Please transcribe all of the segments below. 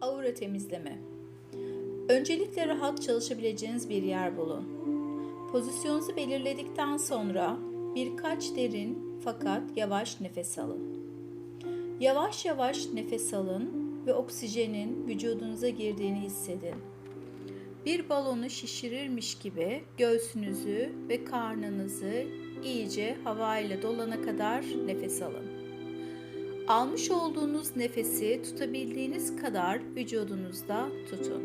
Aura temizleme. Öncelikle rahat çalışabileceğiniz bir yer bulun. Pozisyonunuzu belirledikten sonra birkaç derin fakat yavaş nefes alın. Yavaş yavaş nefes alın ve oksijenin vücudunuza girdiğini hissedin. Bir balonu şişirirmiş gibi göğsünüzü ve karnınızı iyice havayla dolana kadar nefes alın. Almış olduğunuz nefesi tutabildiğiniz kadar vücudunuzda tutun.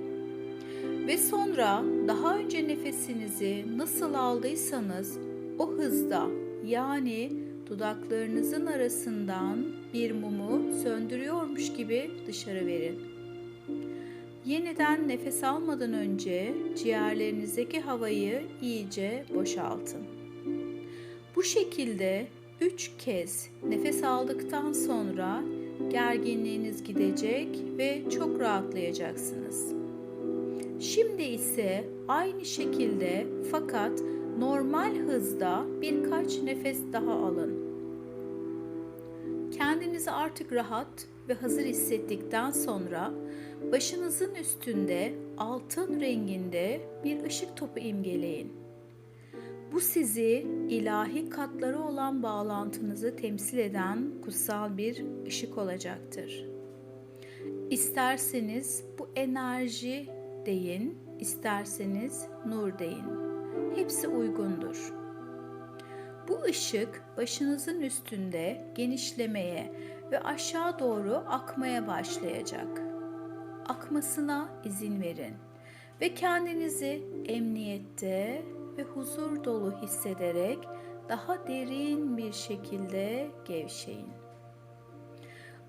Ve sonra daha önce nefesinizi nasıl aldıysanız o hızda yani dudaklarınızın arasından bir mumu söndürüyormuş gibi dışarı verin. Yeniden nefes almadan önce ciğerlerinizdeki havayı iyice boşaltın. Bu şekilde 3 kez nefes aldıktan sonra gerginliğiniz gidecek ve çok rahatlayacaksınız. Şimdi ise aynı şekilde fakat normal hızda birkaç nefes daha alın. Kendinizi artık rahat ve hazır hissettikten sonra başınızın üstünde altın renginde bir ışık topu imgeleyin. Bu sizi ilahi katları olan bağlantınızı temsil eden kutsal bir ışık olacaktır. İsterseniz bu enerji deyin, isterseniz nur deyin. Hepsi uygundur. Bu ışık başınızın üstünde genişlemeye ve aşağı doğru akmaya başlayacak. Akmasına izin verin ve kendinizi emniyette ve huzur dolu hissederek daha derin bir şekilde gevşeyin.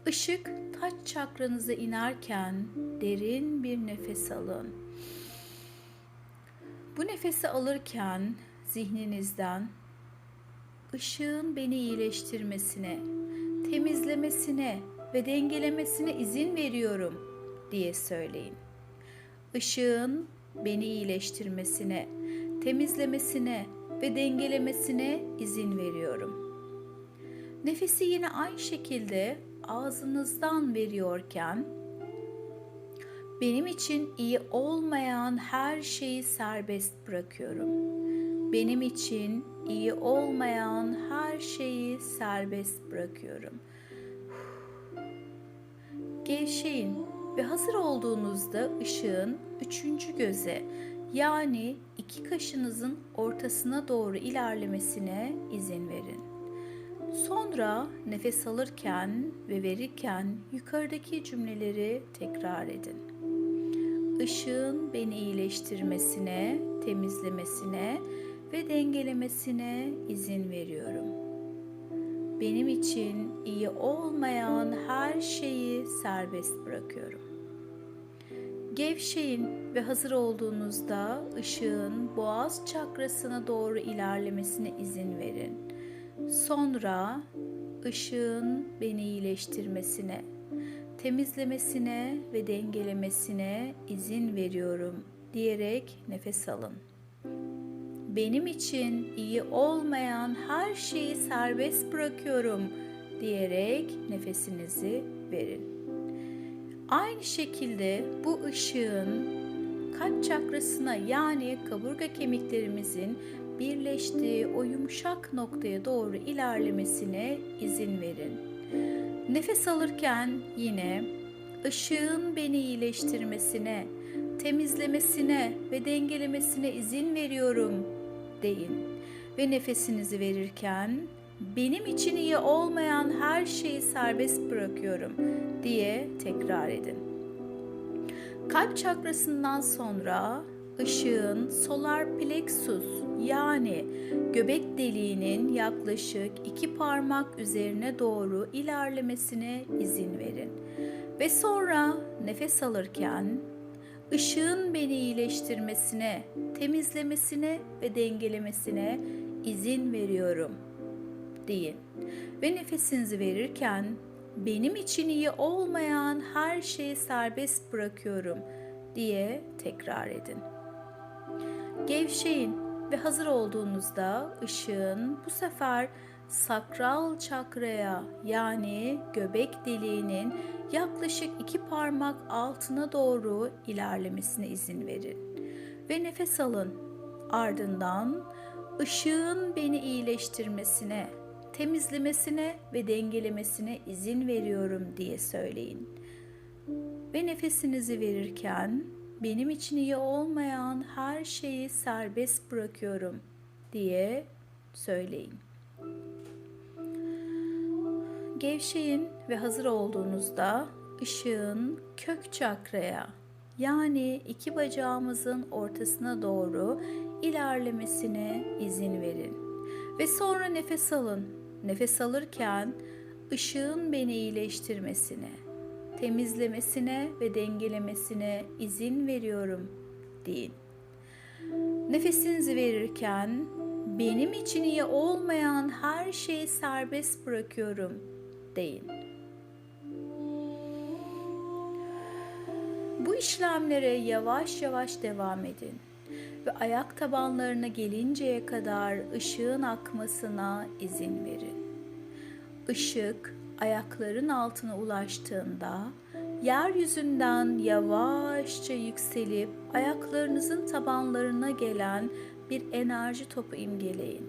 Işık taç çakranıza inerken derin bir nefes alın. Bu nefesi alırken zihninizden ışığın beni iyileştirmesine, temizlemesine ve dengelemesine izin veriyorum diye söyleyin. Işığın beni iyileştirmesine, temizlemesine ve dengelemesine izin veriyorum. Nefesi yine aynı şekilde ağzınızdan veriyorken benim için iyi olmayan her şeyi serbest bırakıyorum. Benim için iyi olmayan her şeyi serbest bırakıyorum. Gevşeyin ve hazır olduğunuzda ışığın üçüncü göze yani iki kaşınızın ortasına doğru ilerlemesine izin verin. Sonra nefes alırken ve verirken yukarıdaki cümleleri tekrar edin. Işığın beni iyileştirmesine, temizlemesine ve dengelemesine izin veriyorum. Benim için iyi olmayan her şeyi serbest bırakıyorum. Gevşeyin ve hazır olduğunuzda ışığın boğaz çakrasına doğru ilerlemesine izin verin. Sonra ışığın beni iyileştirmesine, temizlemesine ve dengelemesine izin veriyorum diyerek nefes alın. Benim için iyi olmayan her şeyi serbest bırakıyorum diyerek nefesinizi verin. Aynı şekilde bu ışığın kalp çakrasına yani kaburga kemiklerimizin birleştiği o yumuşak noktaya doğru ilerlemesine izin verin. Nefes alırken yine ışığın beni iyileştirmesine, temizlemesine ve dengelemesine izin veriyorum deyin. Ve nefesinizi verirken benim için iyi olmayan her şeyi serbest bırakıyorum diye tekrar edin. Kalp çakrasından sonra ışığın solar plexus yani göbek deliğinin yaklaşık iki parmak üzerine doğru ilerlemesine izin verin. Ve sonra nefes alırken ışığın beni iyileştirmesine, temizlemesine ve dengelemesine izin veriyorum deyin. Ve nefesinizi verirken benim için iyi olmayan her şeyi serbest bırakıyorum diye tekrar edin. Gevşeyin ve hazır olduğunuzda ışığın bu sefer sakral çakraya yani göbek deliğinin yaklaşık iki parmak altına doğru ilerlemesine izin verin. Ve nefes alın. Ardından ışığın beni iyileştirmesine, temizlemesine ve dengelemesine izin veriyorum diye söyleyin. Ve nefesinizi verirken benim için iyi olmayan her şeyi serbest bırakıyorum diye söyleyin. Gevşeyin ve hazır olduğunuzda ışığın kök çakraya yani iki bacağımızın ortasına doğru ilerlemesine izin verin. Ve sonra nefes alın. Nefes alırken ışığın beni iyileştirmesine, temizlemesine ve dengelemesine izin veriyorum deyin. Nefesinizi verirken benim için iyi olmayan her şeyi serbest bırakıyorum deyin. Bu işlemlere yavaş yavaş devam edin ve ayak tabanlarına gelinceye kadar ışığın akmasına izin verin. Işık ayakların altına ulaştığında yeryüzünden yavaşça yükselip ayaklarınızın tabanlarına gelen bir enerji topu imgeleyin.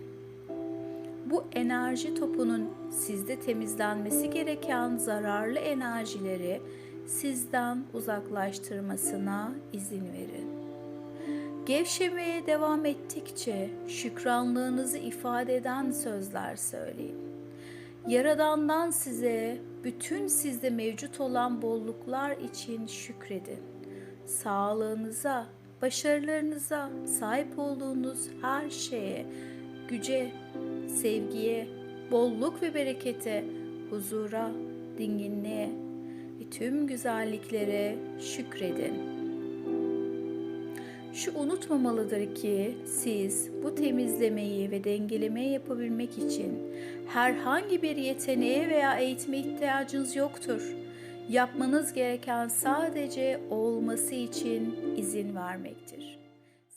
Bu enerji topunun sizde temizlenmesi gereken zararlı enerjileri sizden uzaklaştırmasına izin verin. Gevşemeye devam ettikçe şükranlığınızı ifade eden sözler söyleyin. Yaradandan size bütün sizde mevcut olan bolluklar için şükredin. Sağlığınıza, başarılarınıza, sahip olduğunuz her şeye, güce, sevgiye, bolluk ve berekete, huzura, dinginliğe ve tüm güzelliklere şükredin. Şu unutmamalıdır ki siz bu temizlemeyi ve dengelemeyi yapabilmek için herhangi bir yeteneğe veya eğitime ihtiyacınız yoktur. Yapmanız gereken sadece olması için izin vermektir.